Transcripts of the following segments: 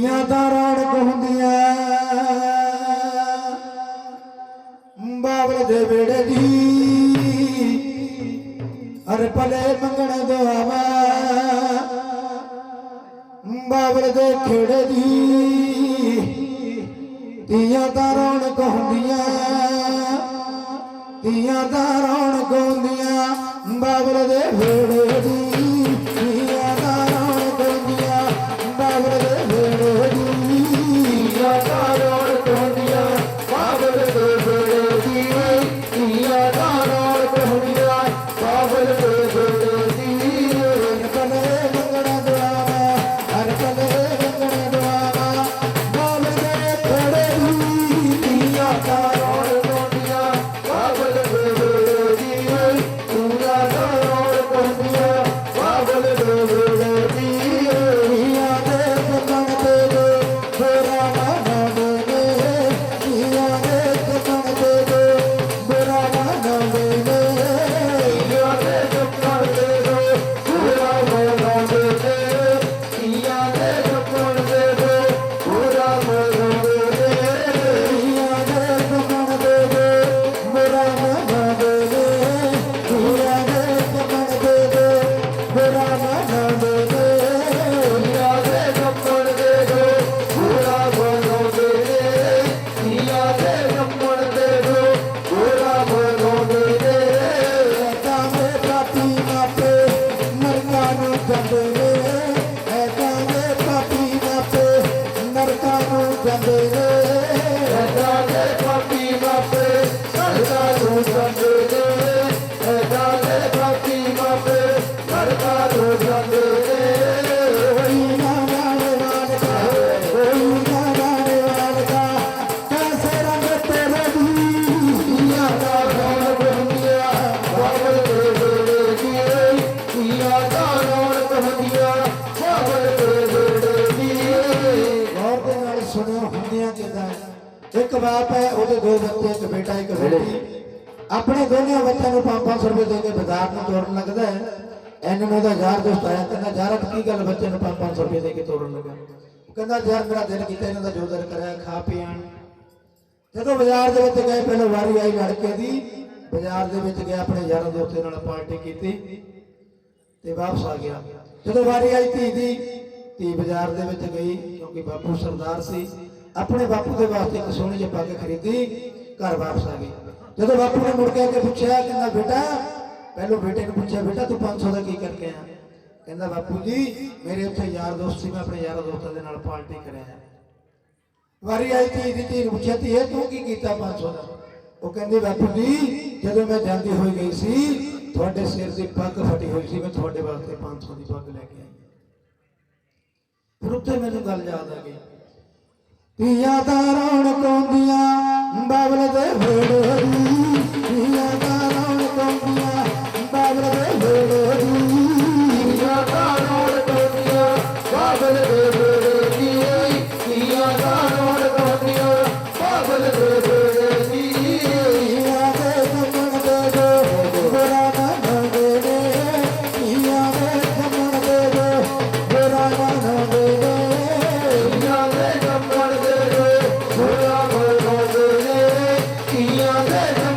ਤੀਆਂ ਦਾ ਰੌਣਕ ਹੁੰਦੀਆਂ ਬਾਬਲ ਦੇ ਵੇੜੇ ਦੀ ਹਰ ਭਲੇ ਮੰਗਣ ਦੁਆਵਾ ਬਾਬਲ ਦੇ ਖੇੜੇ ਦੀ ਤੀਆਂ ਦਾ ਰੌਣਕ ਹੁੰਦੀਆਂ ਤੀਆਂ ਦਾ ਰੌਣਕ ਹੁੰਦੀਆਂ ਬਾਬਲ ਦੇ ਵੇੜੇ ਇੱਕ ਬਾਪ ਹੈ ਉਹਦੇ ਦੋ ਬੱਚੇ, ਇੱਕ ਬੇਟਾ, ਇੱਕ ਬੇਟੀ। ਆਪਣੇ ਦੋਨੋਂ ਬੱਚਿਆਂ ਨੂੰ 500 ਰੁਪਏ ਦੇ ਕੇ ਬਾਜ਼ਾਰ ਨੂੰ ਤੋਰਨ ਲੱਗਦਾ ਹੈ। ਐਨ ਨੂੰ ਦਾ ਯਾਰ ਦੋਸਤ ਆਇਆ, ਕਹਿੰਦਾ, ਯਾਰ, ਅੱਜ ਕੀ ਗੱਲ ਬੱਚੇ ਨੂੰ 500 ਰੁਪਏ ਦੇ ਕੇ ਤੋਰਨ ਲੱਗਾ? ਉਹ ਕਹਿੰਦਾ, ਯਾਰ, ਮੇਰਾ ਦਿਲ ਕੀਤਾ ਇਹਨਾਂ ਦਾ ਜੋ ਕਰਿਆ, ਖਾ ਪੀਣ। ਜਦੋਂ ਬਾਜ਼ਾਰ ਦੇ ਵਿੱਚ ਗਏ, ਪਹਿਲਾਂ ਵਾਰੀ ਆਈ ਲੜਕੇ ਦੀ, ਬਾਜ਼ਾਰ ਦੇ ਵਿੱਚ ਗਿਆ, ਆਪਣੇ ਯਾਰਾਂ ਦੋਸਤਾਂ ਨਾਲ ਪਾਰਟੀ ਕੀਤੀ ਤੇ ਵਾਪਸ ਆ ਗਿਆ। ਜਦੋਂ ਵਾਰੀ ਆਈ ਧੀ ਦੀ, ਧੀ ਬਾਜ਼ਾਰ ਦੇ ਵਿੱਚ ਗਈ, ਕਿਉਂਕਿ ਬਾਪੂ ਸਰਦਾਰ ਸੀ, ਆਪਣੇ ਬਾਪੂ ਦੇ ਵਾਸਤੇ ਇੱਕ ਸੋਹਣੀ ਜਿਹੀ ਪੱਗ ਖਰੀਦੀ, ਘਰ ਵਾਪਸ ਆ ਗਈ। ਜਦੋਂ ਬਾਪੂ ਨੇ ਮੁੜ ਕੇ ਆ ਕੇ ਪੁੱਛਿਆ, ਕਹਿੰਦਾ, ਬੇਟਾ ਪਹਿਲੋਂ ਬੇਟੇ ਨੂੰ ਪੁੱਛਿਆ, ਬੇਟਾ, ਤੂੰ 500 ਦਾ ਕੀ ਕਰਕੇ ਆਇਆ? ਕਹਿੰਦਾ, ਬਾਪੂ ਜੀ, ਮੇਰੇ ਉੱਥੇ ਯਾਰ ਦੋਸਤ ਸੀ, ਮੈਂ ਆਪਣੇ ਯਾਰਾਂ ਦੋਸਤਾਂ ਦੇ ਨਾਲ ਪਾਰਟੀ ਕਰਿਆ ਵਾਰੀ ਆਈ ਧੀ ਦੀ ਧੀ ਪੁੱਛਿਆ ਧੀ ਇਹ ਤੂੰ ਕੀ ਕੀਤਾ 500 ਦਾ? ਉਹ ਕਹਿੰਦੀ, ਬਾਪੂ ਜੀ, ਜਦੋਂ ਮੈਂ ਜਾਂਦੀ ਹੋਈ ਗਈ ਸੀ, ਤੁਹਾਡੇ ਸਿਰ ਦੀ ਪੱਗ ਫਟੀ ਹੋਈ ਸੀ, ਮੈਂ ਤੁਹਾਡੇ ਵਾਸਤੇ 500 ਦੀ ਪੱਗ ਲੈ ਕੇ ਆਈ ਫਿਰ ਉੱਥੇ ਮੈਨੂੰ ਗੱਲ ਯਾਦ ਆ ਗਈ। ਧੀਆਂ ਦਾ ਰੌਣਕ ਆਉਂਦੀਆਂ, ਬਾਬਲ ਦੇ ਵੇੜੇ ਦੀ। 네.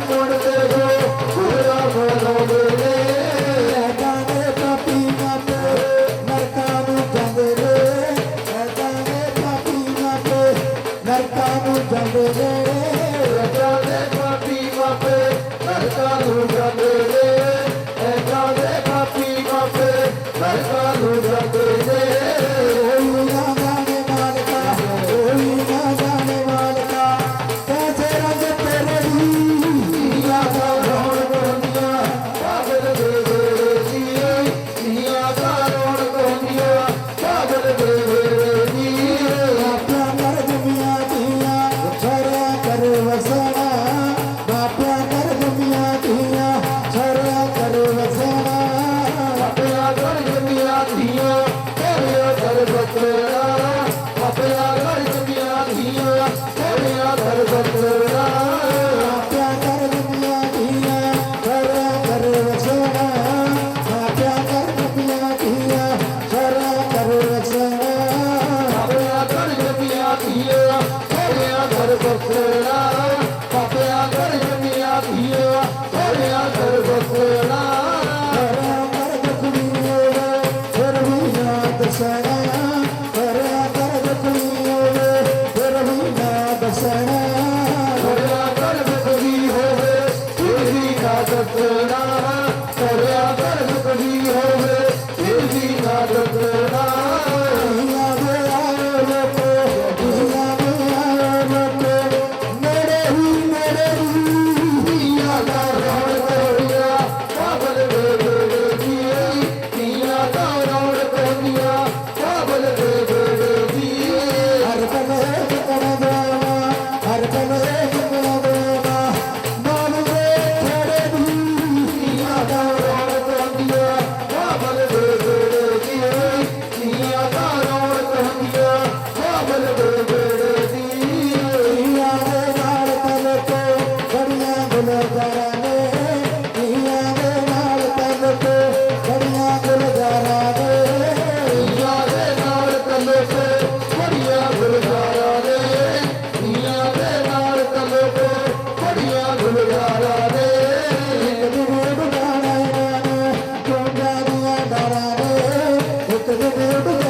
ਮੇਰਾ ਧਰਮ ਸੱਚ ਪੈਣਾ Thank you.